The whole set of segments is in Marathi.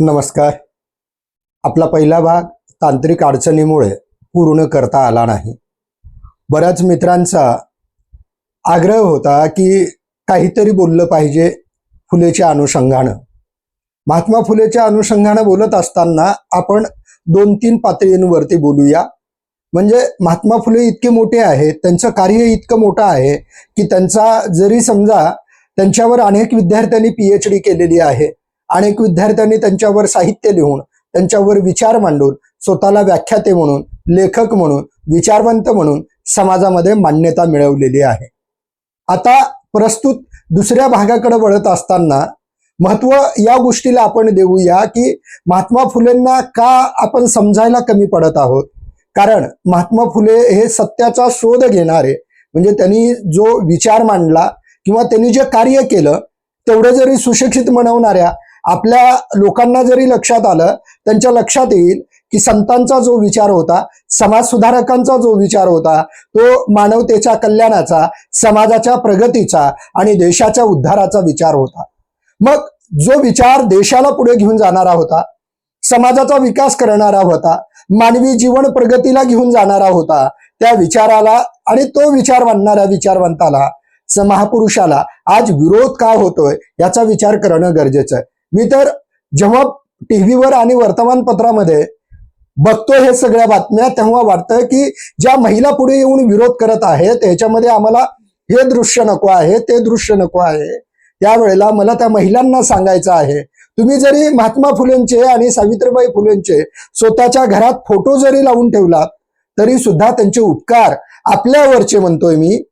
नमस्कार. आपला पहिला भाग तांत्रिक अडचणीमुळे पूर्ण करता आला नाही. बऱ्याच मित्रांचा आग्रह होता की काहीतरी बोललं पाहिजे फुलेच्या अनुषंगानं. महात्मा फुलेच्या अनुषंगानं बोलत असताना आपण दोन तीन पातळींवरती बोलूया. म्हणजे महात्मा फुले इतके मोठे आहेत त्यांचं कार्य इतकं मोठं आहे की त्यांचा जरी समजा त्यांच्यावर अनेक विद्यार्थ्यांनी पी एच डी केलेली आहे अनेक विद्यार्थ्यांनी त्यांच्यावर साहित्य लिहून त्यांच्यावर विचार मांडून स्वतःला व्याख्याते म्हणून लेखक म्हणून विचारवंत म्हणून समाजामध्ये मान्यता मिळवलेली आहे. आता प्रस्तुत दुसऱ्या भागाकडे वळत असताना महत्त्व या गोष्टीला आपण देऊया की महात्मा फुलेंना का आपण समजायला कमी पडत आहोत? कारण महात्मा फुले हे सत्याचा शोध घेणारे म्हणजे त्यांनी जो विचार मांडला किंवा त्यांनी जे कार्य केलं तेवढं जरी सुशिक्षित म्हणवणाऱ्या आपल्या लोकांना जरी लक्षात आलं त्यांच्या लक्षात येईल की संतांचा जो विचार होता समाज सुधारकांचा जो विचार होता तो मानवतेच्या कल्याणाचा समाजाच्या प्रगतीचा आणि देशाच्या उद्धाराचा विचार होता. मग जो विचार देशाला पुढे घेऊन जाणारा होता समाजाचा विकास करणारा होता मानवी जीवन प्रगतीला घेऊन जाणारा होता त्या विचाराला आणि तो विचार मांडणाऱ्या विचारवंताला महापुरुषाला आज विरोध का होतोय याचा विचार करणं गरजेचं आहे. मी तर जेव्हा टीव्हीवर आणि वर्तमानपत्रामध्ये बघतो हे सगळ्या बातम्या तेव्हा वाटतं की ज्या महिला पुढे येऊन विरोध करत आहेत याच्यामध्ये आम्हाला हे दृश्य नको आहे ते दृश्य नको आहे. त्यावेळेला मला त्या महिलांना सांगायचं आहे तुम्ही जरी महात्मा फुलेंचे आणि सावित्रीबाई फुलेंचे स्वतःच्या घरात फोटो जरी लावून ठेवलात तरी सुद्धा त्यांचे उपकार आपल्यावरचे म्हणतोय मी.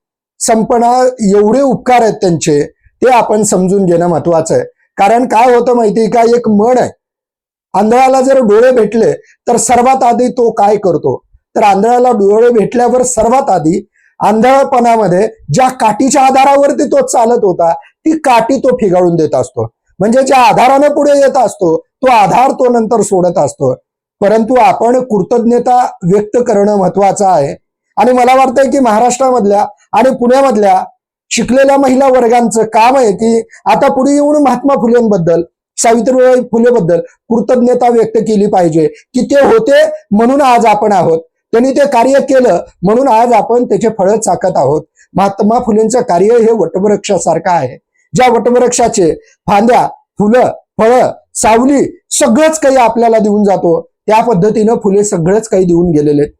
संपणा एवढे उपकार आहेत त्यांचे ते आपण समजून घेणं महत्वाचं आहे. कारण काय होतं माहिती का? एक म्हण आहे. आंधळाला जर डोळे भेटले तर सर्वात आधी तो काय करतो? तर आंधळाला डोळे भेटल्यावर सर्वात आधी आंधळपणामध्ये ज्या काठीच्या आधारावरती तो चालत होता ती काठी तो फिगाळून देत असतो. म्हणजे ज्या आधारानं पुढे येत असतो तो आधार तो नंतर सोडत असतो. परंतु आपण कृतज्ञता व्यक्त करणं महत्वाचं आहे. आणि मला वाटतंय की महाराष्ट्रामधल्या आणि पुण्यामधल्या शिकलेल्या महिला वर्गांचं काम आहे की आता पुढे येऊन महात्मा फुलेंबद्दल सावित्रीबाई फुलेबद्दल कृतज्ञता व्यक्त केली पाहिजे की ते होते म्हणून आज आपण आहोत. त्यांनी ते कार्य केलं म्हणून आज आपण त्याचे फळ चाकत आहोत. महात्मा फुलेंचं कार्य हे वटवृक्षासारखं आहे. ज्या वटवृक्षाचे फांद्या फुलं फळं सावली सगळंच काही आपल्याला देऊन जातो त्या पद्धतीनं फुले सगळंच काही देऊन गेलेले आहेत.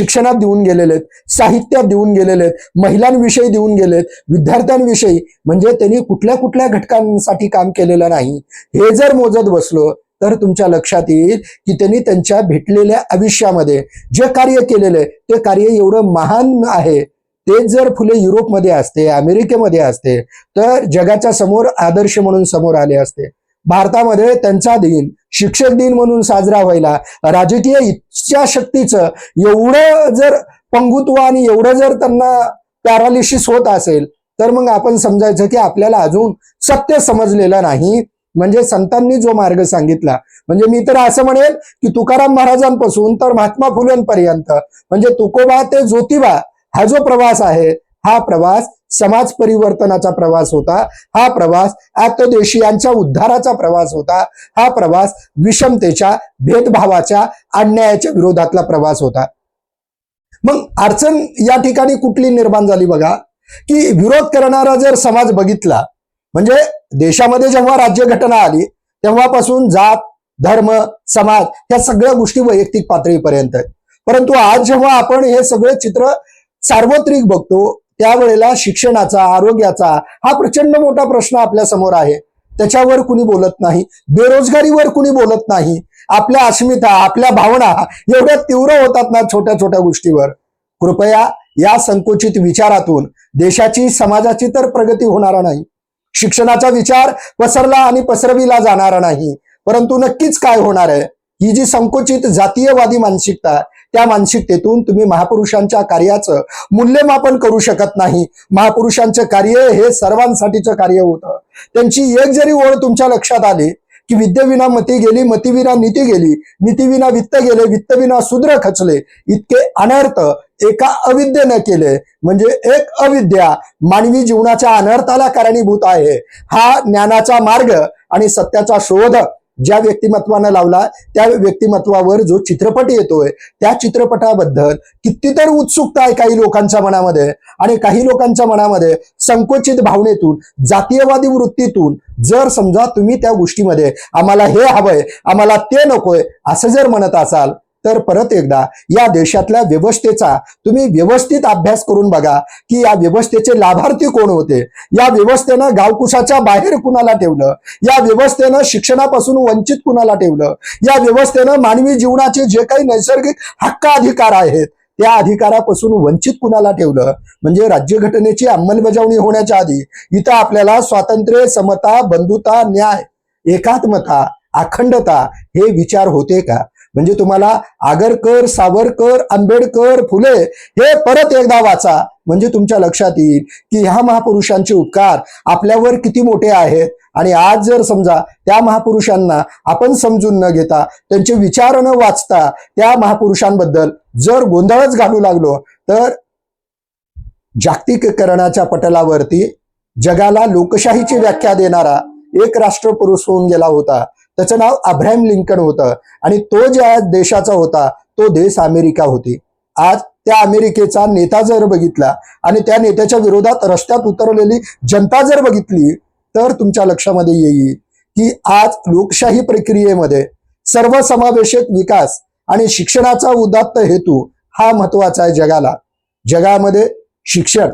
शिक्षणात देऊन गेलेले आहेत साहित्यात देऊन गेलेले आहेत महिलांविषयी देऊन गेलेत विद्यार्थ्यांविषयी. म्हणजे त्यांनी कुठल्या कुठल्या घटकांसाठी काम केलेलं नाही. हे जर मोजत बसलो तर तुमच्या लक्षात येईल की त्यांनी त्यांच्या भेटलेल्या आयुष्यामध्ये जे कार्य केलेलं ते कार्य एवढं महान आहे. तेच जर फुले युरोपमध्ये असते अमेरिकेमध्ये असते तर जगाच्या समोर आदर्श म्हणून समोर आले असते. भारतामध्ये त्यांचा दिन शिक्षक दिन म्हणून साजरा व्हायला. राजकीय इच्छाशक्तीचं एवढं जर पंगुत्व आणि एवढं जर त्यांना पॅरालिसिस होत असेल तर मग आपण समजायचं की आपल्याला अजून सत्य समजलेलं नाही. म्हणजे संतांनी जो मार्ग सांगितला म्हणजे मी तर असं म्हणेल की तुकाराम महाराजांपासून तर महात्मा फुलेंपर्यंत म्हणजे तुकोबा ते ज्योतिबा हा जो प्रवास आहे हा प्रवास समाज परिवर्तनाचा प्रवास होता. हा प्रवास आत्मदेशीयांच्या उद्धाराचा प्रवास होता. हा प्रवास विषमतेच्या भेदभावाच्या अन्यायाच्या विरोधातला प्रवास होता. मग अडचण या ठिकाणी कुठली निर्माण झाली बघा? की विरोध करणारा जर समाज बघितला म्हणजे देशामध्ये जेव्हा राज्यघटना आली तेव्हापासून जात धर्म समाज ह्या सगळ्या गोष्टी वैयक्तिक पातळीपर्यंत परंतु आज जेव्हा आपण हे सगळे चित्र सार्वत्रिक बघतो त्यावेळेला शिक्षणाचा आरोग्याचा हा प्रचंड मोठा प्रश्न आपल्यासमोर आहे. त्याच्यावर कुणी बोलत नाही. बेरोजगारीवर कुणी बोलत नाही. आपल्या अस्मिता आपल्या भावना एवढ्या तीव्र होतात ना छोट्या छोट्या गोष्टीवर. कृपया या संकुचित विचारातून देशाची समाजाची तर प्रगती होणार नाही. शिक्षणाचा विचार पसरला आणि पसरविला जाणार नाही. परंतु नक्कीच काय होणार आहे? ही जी संकुचित जातीयवादी मानसिकता त्या मानसिकतेतून तुम्ही महापुरुषांच्या कार्याचं मूल्यमापन करू शकत नाही. महापुरुषांचं कार्य हे सर्वांसाठीचं कार्य होतं. त्यांची एक जरी ओळ तुमच्या लक्षात आली की विद्येविना मती गेली मतीविना नीती गेली नीतीविना वित्त गेले वित्तविना शूद्र खचले इतके अनर्थ एका अविद्येनं केले. म्हणजे एक अविद्या मानवी जीवनाच्या अनर्थाला कारणीभूत आहे. हा ज्ञानाचा मार्ग आणि सत्याचा शोध ज्या व्यक्तिमत्वानं लावला त्या व्यक्तिमत्वावर जो चित्रपट येतोय त्या चित्रपटाबद्दल कितीतर उत्सुकता आहे काही लोकांच्या मनामध्ये. आणि काही लोकांच्या मनामध्ये संकुचित भावनेतून जातीयवादी वृत्तीतून जर समजा तुम्ही त्या गोष्टीमध्ये आम्हाला हे हवंय आम्हाला ते नकोय असं जर म्हणत असाल तर परत एकदा या देशातल्या व्यवस्थेचा तुम्ही व्यवस्थित अभ्यास करून बघा की या व्यवस्थेचे लाभार्थी कोण होते? या व्यवस्थेनं गावकुशाच्या बाहेर कुणाला ठेवलं? या व्यवस्थेनं शिक्षणापासून वंचित कुणाला ठेवलं? या व्यवस्थेनं मानवी जीवनाचे जे काही नैसर्गिक हक्क अधिकार आहेत त्या अधिकारापासून वंचित कुणाला ठेवलं? म्हणजे राज्यघटनेची अंमलबजावणी होण्याच्या आधी इथं आपल्याला स्वातंत्र्य समता बंधुता न्याय एकात्मता अखंडता हे विचार होते का? म्हणजे तुम्हाला आगरकर सावरकर आंबेडकर फुले हे परत एकदा वाचा. म्हणजे तुमच्या लक्षात येईल की ह्या महापुरुषांचे उपकार आपल्यावर किती मोठे आहेत. आणि आज जर समजा त्या महापुरुषांना आपण समजून न घेता त्यांचे विचार न वाचता त्या महापुरुषांबद्दल जर गोंधळच घालू लागलो तर जागतिकीकरणाच्या पटलावरती जगाला लोकशाहीची व्याख्या देणारा एक राष्ट्रपुरुष होऊन गेला होता. त्याचं नाव अब्राहम लिंकन होतं. आणि तो ज्या देशाचा होता तो देश अमेरिका होती. आज त्या अमेरिकेचा नेता जर बघितला आणि त्या नेत्याच्या विरोधात रस्त्यात उतरलेली जनता जर बघितली तर तुमच्या लक्षामध्ये येईल की आज लोकशाही प्रक्रियेमध्ये सर्वसमावेशक विकास आणि शिक्षणाचा उदात्त हेतू हा महत्त्वाचा आहे जगाला. जगामध्ये शिक्षण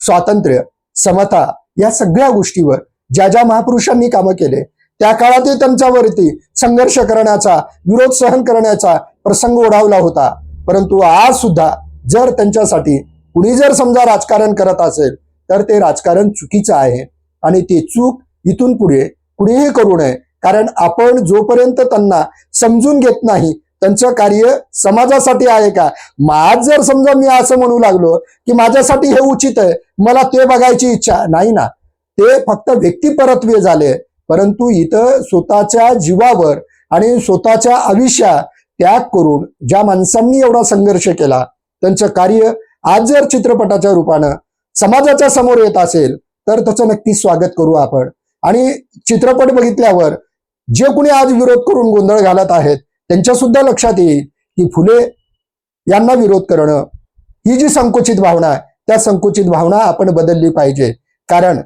स्वातंत्र्य समता या सगळ्या गोष्टीवर ज्या ज्या महापुरुषांनी कामं केले त्या काळातही त्यांच्यावरती संघर्ष करण्याचा विरोध सहन करण्याचा प्रसंग ओढावला होता. परंतु आज सुद्धा जर त्यांच्यासाठी कुणी जर समजा राजकारण करत असेल तर ते राजकारण चुकीचं आहे. आणि ते चूक इथून पुढे कुणीही करू नये. कारण आपण जोपर्यंत त्यांना समजून घेत नाही त्यांचं कार्य समाजासाठी आहे का? आज जर समजा मी असं म्हणू लागलो की माझ्यासाठी हे उचित आहे मला ते बघायची इच्छा नाही ना. ते फक्त व्यक्तिपरत्वे झाले. परंतु इथं स्वतःच्या जीवावर आणि स्वतःच्या आयुष्या त्याग करून ज्या माणसांनी एवढा संघर्ष केला त्यांचं कार्य आज जर चित्रपटाच्या रूपानं समाजाच्या समोर येत असेल तर त्याचं नक्की स्वागत करू आपण. आणि चित्रपट बघितल्यावर जे कुणी आज विरोध करून गोंधळ घालत आहेत त्यांच्या सुद्धा लक्षात येईल की फुले यांना विरोध करणं ही जी संकुचित भावना आहे त्या संकुचित भावना आपण बदलली पाहिजे. कारण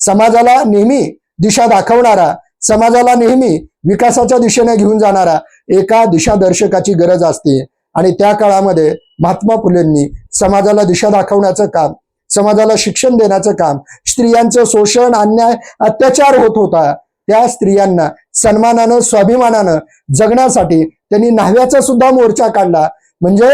समाजाला नेहमी दिशा दाखवणारा समाजाला नेहमी विकासाच्या दिशेने घेऊन जाणारा एका दिशादर्शकाची गरज असते. आणि त्या काळामध्ये महात्मा फुलेंनी समाजाला दिशा दाखवण्याचं काम समाजाला शिक्षण देण्याचं काम स्त्रियांचं शोषण अन्याय अत्याचार होत होता. त्या स्त्रियांना सन्मानानं स्वाभिमानानं जगण्यासाठी त्यांनी न्हाव्याचा सुद्धा मोर्चा काढला. म्हणजे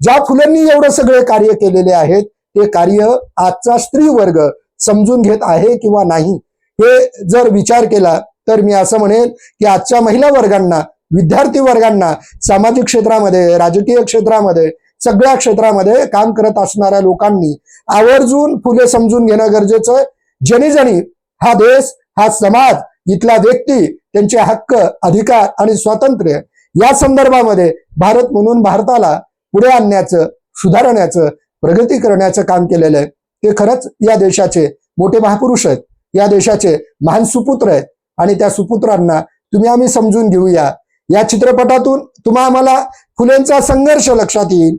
ज्या फुलांनी एवढं सगळे कार्य केलेले आहेत ते कार्य आजचा स्त्री वर्ग समजून घेत आहे किंवा नाही हे जर विचार केला तर मी असं म्हणेल की आजच्या महिला वर्गांना विद्यार्थी वर्गांना सामाजिक क्षेत्रामध्ये राजकीय क्षेत्रामध्ये सगळ्या क्षेत्रामध्ये काम करत असणाऱ्या लोकांनी आवर्जून फुले समजून घेणं गरजेचं आहे. जनी हा देश हा समाज इथला व्यक्ती त्यांचे हक्क अधिकार आणि स्वातंत्र्य या संदर्भामध्ये भारत म्हणून भारताला पुढे आणण्याचं सुधारण्याचं प्रगती करण्याचं काम केलेलं आहे. ते खरंच या देशाचे मोठे महापुरुष आहेत. या देशाचे महान सुपुत्र आहेत. आणि त्या सुपुत्रांना तुम्ही आम्ही समजून घेऊया. या चित्रपटातून तुम्हा आम्हाला फुलेंचा संघर्ष लक्षात येईल.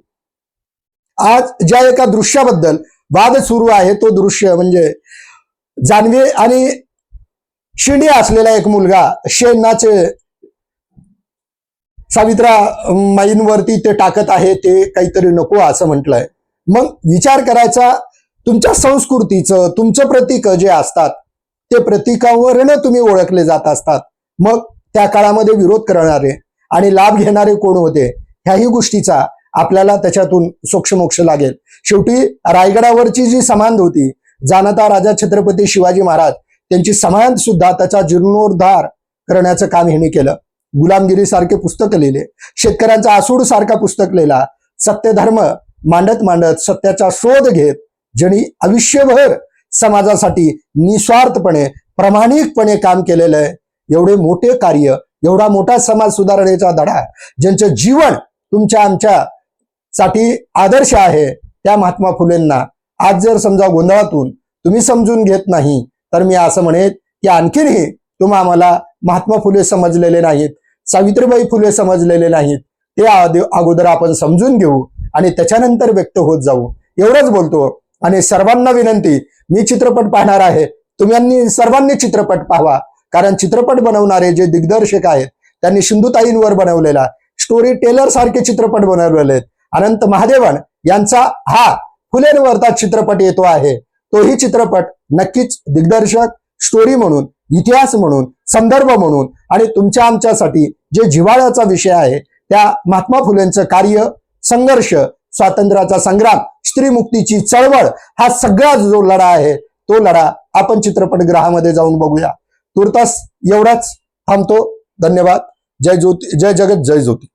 आज ज्या एका दृश्याबद्दल वाद सुरू आहे तो दृश्य म्हणजे जानवी आणि शिंडे असलेला एक मुलगा शेणाचे सावित्रा माईंवरती ते टाकत आहे ते काहीतरी नको असं म्हटलंय. मग विचार करायचा तुमच्या संस्कृतीचं तुमचं प्रतीक जे असतात ते प्रतीकावरनं तुम्ही ओळखले जात असतात. मग त्या काळामध्ये विरोध करणारे आणि लाभ घेणारे कोण होते? ह्याही गोष्टीचा आपल्याला त्याच्यातून सोक्षमोक्ष लागेल. शेवटी रायगडावरची जी समांध होती जाणता राजा छत्रपती शिवाजी महाराज त्यांची समांध सुद्धा त्याचा जीर्णोद्धार करण्याचं काम ह्यांनी केलं. गुलामगिरी सारखे पुस्तक लिहिले. शेतकऱ्यांचा आसूड सारखा पुस्तक लिहिला. सत्यधर्म मांडत मांडत सत्याचा शोध घेत ज्यांनी आयुष्यभर समाजासाठी निस्वार्थपणे प्रामाणिकपणे काम केलेलं आहे. एवढे मोठे कार्य एवढा मोठा समाज सुधारणेचा धडा ज्यांचं जीवन तुमच्या आमच्या साठी आदर्श आहे त्या महात्मा फुलेंना आज जर समजा गोंधळातून तुम्ही समजून घेत नाही तर मी असं म्हणेन की आणखीनही तुम्हा आम्हाला महात्मा फुले समजलेले नाहीत सावित्रीबाई फुले समजलेले नाहीत. ते अगोदर आपण समजून घेऊ आणि त्याच्यानंतर व्यक्त होत जाऊ. एवढंच बोलतो आणि सर्वांना विनंती मी चित्रपट पाहणार आहे. तुम्ही सर्वांनी चित्रपट पाहावा. कारण चित्रपट बनवणारे जे दिग्दर्शक आहेत त्यांनी सिंधुताईंवर बनवलेला स्टोरी टेलर सारखे चित्रपट बनवलेले आहेत. अनंत महादेवन यांचा हा फुलेंवरचा चित्रपट येतो आहे. तोही चित्रपट नक्कीच दिग्दर्शक स्टोरी म्हणून इतिहास म्हणून संदर्भ म्हणून आणि तुमच्या आमच्यासाठी जे जिव्हाळ्याचा विषय आहे त्या महात्मा फुलेंचं कार्य संघर्ष स्वातंत्र्याचा संग्राम स्त्री मुक्तीची चळवळ हा सगळा जो लढा आहे तो लढा आपण चित्रपटगृहामध्ये जाऊन बघूया. तुर्तास एवढाच थांबतो. धन्यवाद. जय ज्योती जय जगत जय ज्योती.